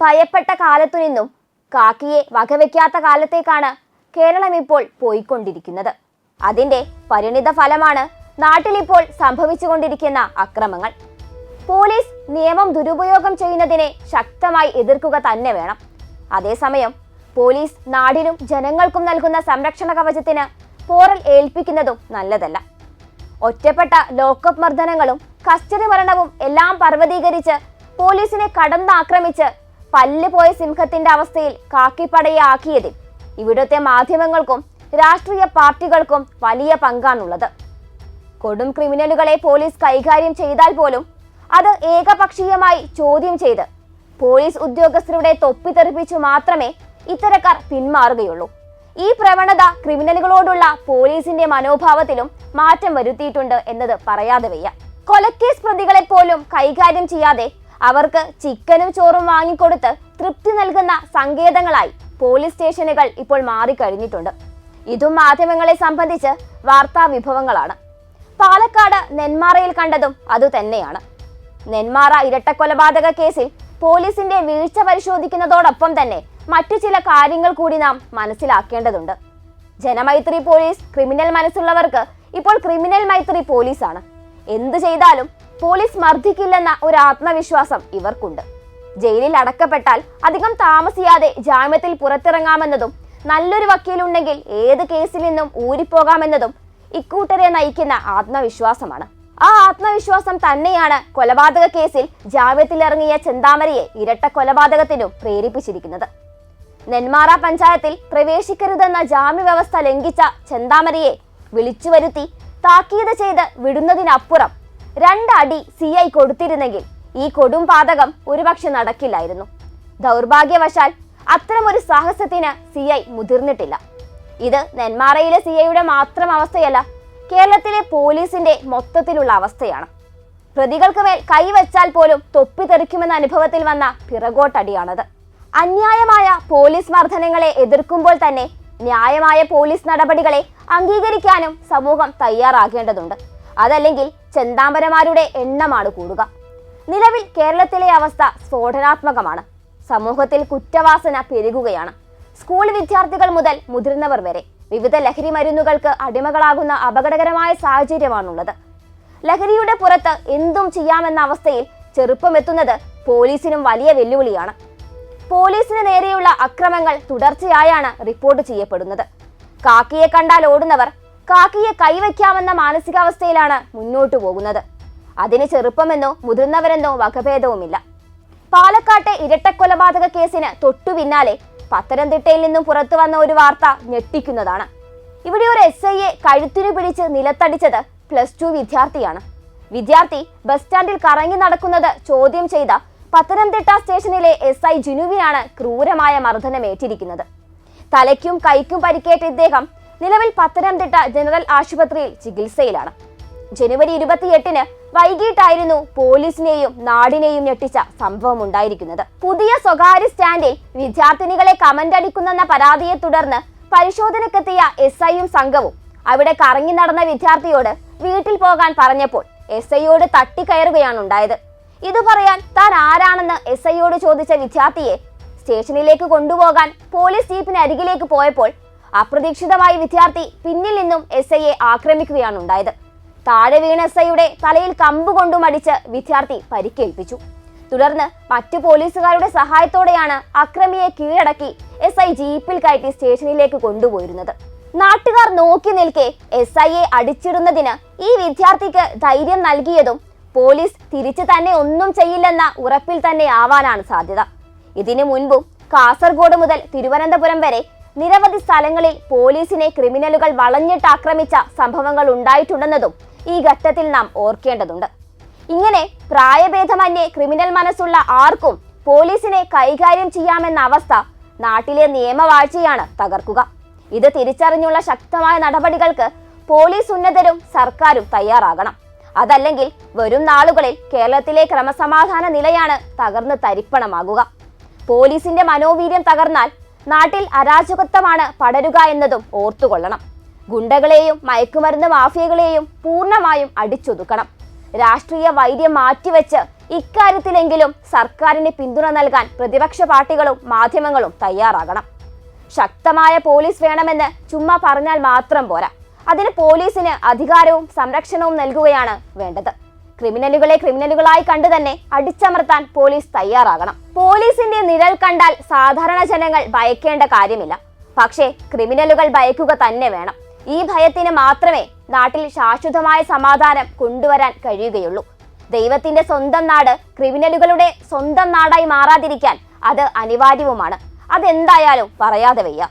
ഭയപ്പെട്ട കാലത്തു നിന്നും കാക്കിയെ വകവെക്കാത്ത കാലത്തേക്കാണ് കേരളം ഇപ്പോൾ പോയിക്കൊണ്ടിരിക്കുന്നത്. അതിന്റെ പരിണിത ഫലമാണ് നാട്ടിലിപ്പോൾ സംഭവിച്ചുകൊണ്ടിരിക്കുന്ന അക്രമങ്ങൾ. പോലീസ് നിയമം ദുരുപയോഗം ചെയ്യുന്നതിനെ ശക്തമായി എതിർക്കുക തന്നെ വേണം. അതേസമയം പോലീസ് നാടിനും ജനങ്ങൾക്കും നൽകുന്ന സംരക്ഷണ കവചത്തിന് പോറൽ ഏൽപ്പിക്കുന്നതും നല്ലതല്ല. ഒറ്റപ്പെട്ട ലോക്കപ്പ് മർദ്ദനങ്ങളും കസ്റ്റഡി മരണവും എല്ലാം പർവതീകരിച്ച് പോലീസിനെ കടന്നാക്രമിച്ച് പല്ല് പോയ സിംഹത്തിന്റെ അവസ്ഥയിൽ കാക്കിപ്പടയെ ആക്കിയതിൽ ഇവിടുത്തെ മാധ്യമങ്ങൾക്കും രാഷ്ട്രീയ പാർട്ടികൾക്കും വലിയ പങ്കാണുള്ളത്. കൊടും ക്രിമിനലുകളെ പോലീസ് കൈകാര്യം ചെയ്താൽ പോലും അത് ഏകപക്ഷീയമായി ചോദ്യം ചെയ്ത് പോലീസ് ഉദ്യോഗസ്ഥരുടെ തൊപ്പി തെറിപ്പിച്ചു മാത്രമേ ഇത്തരക്കാർ പിന്മാറുകയുള്ളൂ. ഈ പ്രവണത ക്രിമിനലുകളോടുള്ള പോലീസിന്റെ മനോഭാവത്തിലും മാറ്റം വരുത്തിയിട്ടുണ്ട് എന്നത് പറയാതെ വയ്യ. കൊലക്കേസ് പ്രതികളെ പോലും കൈകാര്യം ചെയ്യാതെ അവർക്ക് ചിക്കനും ചോറും വാങ്ങിക്കൊടുത്ത് തൃപ്തി നൽകുന്ന സങ്കേതങ്ങളായി പോലീസ് സ്റ്റേഷനുകൾ ഇപ്പോൾ മാറിക്കഴിഞ്ഞിട്ടുണ്ട്. ഇതും മാധ്യമങ്ങളെ സംബന്ധിച്ച് വാർത്താ വിഭവങ്ങളാണ്. പാലക്കാട് നെന്മാറയിൽ കണ്ടതും അതുതന്നെയാണ് നെന്മാറ ഇരട്ടക്കൊലപാതക കേസിൽ പോലീസിന്റെ വീഴ്ച പരിശോധിക്കുന്നതോടൊപ്പം തന്നെ മറ്റു ചില കാര്യങ്ങൾ കൂടി നാം മനസ്സിലാക്കേണ്ടതുണ്ട്. ജനമൈത്രി പോലീസ് ക്രിമിനൽ മനസ്സുള്ളവർക്ക് ഇപ്പോൾ ക്രിമിനൽ മൈത്രി പോലീസാണ്. എന്തു ചെയ്താലും പോലീസ് മർദ്ദിക്കില്ലെന്ന ഒരു ആത്മവിശ്വാസം ഇവർക്കുണ്ട്. ജയിലിൽ അടക്കപ്പെട്ടാൽ അധികം താമസിയാതെ ജാമ്യത്തിൽ പുറത്തിറങ്ങാമെന്നതും നല്ലൊരു വക്കീലുണ്ടെങ്കിൽ ഏത് കേസിൽ നിന്നും ഊരിപ്പോകാമെന്നതും ഇക്കൂട്ടരെ നയിക്കുന്ന ആത്മവിശ്വാസമാണ്. ആ ആത്മവിശ്വാസം തന്നെയാണ് കൊലപാതക കേസിൽ ജാമ്യത്തിലിറങ്ങിയ ചെന്താമരയെ ഇരട്ട കൊലപാതകത്തിനും പ്രേരിപ്പിച്ചിരിക്കുന്നത്. നെന്മാറ പഞ്ചായത്തിൽ പ്രവേശിക്കരുതെന്ന ജാമ്യവ്യവസ്ഥ ലംഘിച്ച ചെന്താമരയെ വിളിച്ചു വരുത്തി താക്കീത് ചെയ്ത് വിടുന്നതിനപ്പുറം രണ്ടടി സി ഐ കൊടുത്തിരുന്നെങ്കിൽ ഈ കൊടും പാതകം ഒരുപക്ഷെ നടക്കില്ലായിരുന്നു. ദൗർഭാഗ്യവശാൽ അത്തരമൊരു സാഹസത്തിന് സി ഐ മുതിർന്നിട്ടില്ല. ഇത് നെന്മാറയിലെ സി ഐയുടെ മാത്രം അവസ്ഥയല്ല കേരളത്തിലെ പോലീസിന്റെ മൊത്തത്തിലുള്ള അവസ്ഥയാണ്. പ്രതികൾക്ക് മേൽ കൈവച്ചാൽ പോലും തൊപ്പി തെറിക്കുമെന്ന അനുഭവത്തിൽ വന്ന പിറകോട്ടടിയാണത്. അന്യായമായ പോലീസ് മർദ്ദനങ്ങളെ എതിർക്കുമ്പോൾ തന്നെ ന്യായമായ പോലീസ് നടപടികളെ അംഗീകരിക്കാനും സമൂഹം തയ്യാറാകേണ്ടതുണ്ട്. അതല്ലെങ്കിൽ ചെന്താമ്പരമാരുടെ എണ്ണമാണ് കൂടുക. നിലവിൽ കേരളത്തിലെ അവസ്ഥ സ്ഫോടനാത്മകമാണ്. സമൂഹത്തിൽ കുറ്റവാസന പെരുകുകയാണ്. സ്കൂൾ വിദ്യാർത്ഥികൾ മുതൽ മുതിർന്നവർ വരെ വിവിധ ലഹരി മരുന്നുകൾക്ക് അടിമകളാകുന്ന അപകടകരമായ സാഹചര്യമാണുള്ളത്. ലഹരിയുടെ പുറത്ത് എന്തും ചെയ്യാമെന്ന അവസ്ഥയിൽ ചെറുപ്പമെത്തുന്നത് പോലീസിനും വലിയ വെല്ലുവിളിയാണ്. പോലീസിന് നേരെയുള്ള അക്രമങ്ങൾ തുടർച്ചയായാണ് റിപ്പോർട്ട് ചെയ്യപ്പെടുന്നത്. കാക്കിയെ കണ്ടാൽ ഓടുന്നവർ കാക്കിയെ കൈവയ്ക്കാമെന്ന മാനസികാവസ്ഥയിലാണ് മുന്നോട്ടു പോകുന്നത്. അതിന് ചെറുപ്പമെന്നോ മുതിർന്നവരെന്നോ വകഭേദവുമില്ല. പാലക്കാട്ടെ ഇരട്ടക്കൊലപാതക കേസിന് തൊട്ടു പിന്നാലെ പത്തനംതിട്ടയിൽ നിന്നും പുറത്തു വന്ന ഒരു വാർത്ത ഞെട്ടിക്കുന്നതാണ്. ഇവിടെ ഒരു എസ് ഐയെ കഴുത്തിനു പിടിച്ച് നിലത്തടിച്ചത് പ്ലസ് ടു വിദ്യാർത്ഥിയാണ്. വിദ്യാർത്ഥി ബസ് സ്റ്റാൻഡിൽ കറങ്ങി നടക്കുന്നത് ചോദ്യം ചെയ്ത പത്തനംതിട്ട സ്റ്റേഷനിലെ എസ് ഐ ജിനുവിനാണ് ക്രൂരമായ മർദ്ദനമേറ്റിരിക്കുന്നത്. തലയ്ക്കും കൈക്കും പരിക്കേറ്റ ഇദ്ദേഹം നിലവിൽ പത്തനംതിട്ട ജനറൽ ആശുപത്രിയിൽ ചികിത്സയിലാണ്. ജനുവരി ഇരുപത്തിയെട്ടിന് വൈകിട്ടായിരുന്നു പോലീസിനെയും നാടിനെയും ഞെട്ടിച്ച സംഭവം ഉണ്ടായിരിക്കുന്നത്. പുതിയ സ്വകാര്യ സ്റ്റാൻഡിൽ വിദ്യാർത്ഥിനികളെ കമന്റ് അടിക്കുന്നെന്ന പരാതിയെ തുടർന്ന് പരിശോധനക്കെത്തിയ എസ് ഐയും സംഘവും അവിടെ കറങ്ങി നടന്ന വിദ്യാർത്ഥിയോട് വീട്ടിൽ പോകാൻ പറഞ്ഞപ്പോൾ എസ് ഐയോട് തട്ടിക്കയറുകയാണ് ഉണ്ടായത് ഇത് പറയാൻ താൻ ആരാണെന്ന് എസ് ഐയോട് ചോദിച്ച വിദ്യാർത്ഥിയെ സ്റ്റേഷനിലേക്ക് കൊണ്ടുപോകാൻ പോലീസ് ജീപ്പിന് അരികിലേക്ക് പോയപ്പോൾ അപ്രതീക്ഷിതമായി വിദ്യാർത്ഥി പിന്നിൽ നിന്നും എസ് ഐയെ ആക്രമിക്കുകയാണ് ഉണ്ടായത്. താഴെ വീണ എസ് ഐയുടെ തലയിൽ കമ്പ് കൊണ്ടും അടിച്ച് വിദ്യാർത്ഥി പരിക്കേൽപ്പിച്ചു. തുടർന്ന് മറ്റു പോലീസുകാരുടെ സഹായത്തോടെയാണ് അക്രമിയെ കീഴടക്കി എസ് ഐ ജീപ്പിൽ കയറ്റി സ്റ്റേഷനിലേക്ക് കൊണ്ടുപോയിരുന്നത്. നാട്ടുകാർ നോക്കി നിൽക്കെ എസ് ഐയെ അടിച്ചിടുന്നതിന് ഈ വിദ്യാർത്ഥിക്ക് ധൈര്യം നൽകിയതും പോലീസ് തിരിച്ചു തന്നെ ഒന്നും ചെയ്യില്ലെന്ന ഉറപ്പിൽ തന്നെ ആവാനാണ് സാധ്യത. ഇതിനു മുൻപും കാസർഗോഡ് മുതൽ തിരുവനന്തപുരം വരെ നിരവധി സ്ഥലങ്ങളിൽ പോലീസിനെ ക്രിമിനലുകൾ വളഞ്ഞിട്ട് ആക്രമിച്ച സംഭവങ്ങൾ ഉണ്ടായിട്ടുണ്ടെന്നതും ഈ ഘട്ടത്തിൽ നാം ഓർക്കേണ്ടതുണ്ട്. ഇങ്ങനെ പ്രായഭേദമന്യേ ക്രിമിനൽ മനസ്സുള്ള ആർക്കും പോലീസിനെ കൈകാര്യം ചെയ്യാമെന്ന അവസ്ഥ നാട്ടിലെ നിയമവാഴ്ചയാണ് തകർക്കുക. ഇത് തിരിച്ചറിഞ്ഞുള്ള ശക്തമായ നടപടികൾക്ക് പോലീസ് ഉന്നതരും സർക്കാരും തയ്യാറാകണം. അതല്ലെങ്കിൽ വരും നാളുകളിൽ കേരളത്തിലെ ക്രമസമാധാന നിലയാണ് തകർന്ന് തരിപ്പണമാകുക. പോലീസിന്റെ മനോവീര്യം തകർന്നാൽ നാട്ടിൽ അരാജകത്വമാണ് പടരുക എന്നതും ഓർത്തുകൊള്ളണം. ഗുണ്ടകളെയും മയക്കുമരുന്ന് മാഫിയകളെയും പൂർണമായും അടിച്ചൊതുക്കണം. രാഷ്ട്രീയ വൈര്യം മാറ്റിവെച്ച് ഇക്കാര്യത്തിലെങ്കിലും സർക്കാരിന് പിന്തുണ നൽകാൻ പ്രതിപക്ഷ പാർട്ടികളും മാധ്യമങ്ങളും തയ്യാറാകണം. ശക്തമായ പോലീസ് വേണമെന്ന് ചുമ്മാ പറഞ്ഞാൽ മാത്രം പോരാ. അതിന് പോലീസിന് അധികാരവും സംരക്ഷണവും നൽകുകയാണ് വേണ്ടത്. ക്രിമിനലുകളെ ക്രിമിനലുകളായി കണ്ടു തന്നെ അടിച്ചമർത്താൻ പോലീസ് തയ്യാറാകണം. പോലീസിന്റെ നിഴൽ കണ്ടാൽ സാധാരണ ജനങ്ങൾ ഭയക്കേണ്ട കാര്യമില്ല. പക്ഷേ ക്രിമിനലുകൾ ഭയക്കുക തന്നെ വേണം. ഈ ഭയത്തിന് മാത്രമേ നാട്ടിൽ ശാശ്വതമായ സമാധാനം കൊണ്ടുവരാൻ കഴിയുകയുള്ളൂ. ദൈവത്തിന്റെ സ്വന്തം നാട് ക്രിമിനലുകളുടെ സ്വന്തം നാടായി മാറാതിരിക്കാൻ അത് അനിവാര്യവുമാണ്. അതെന്തായാലും പറയാതെ വയ്യ.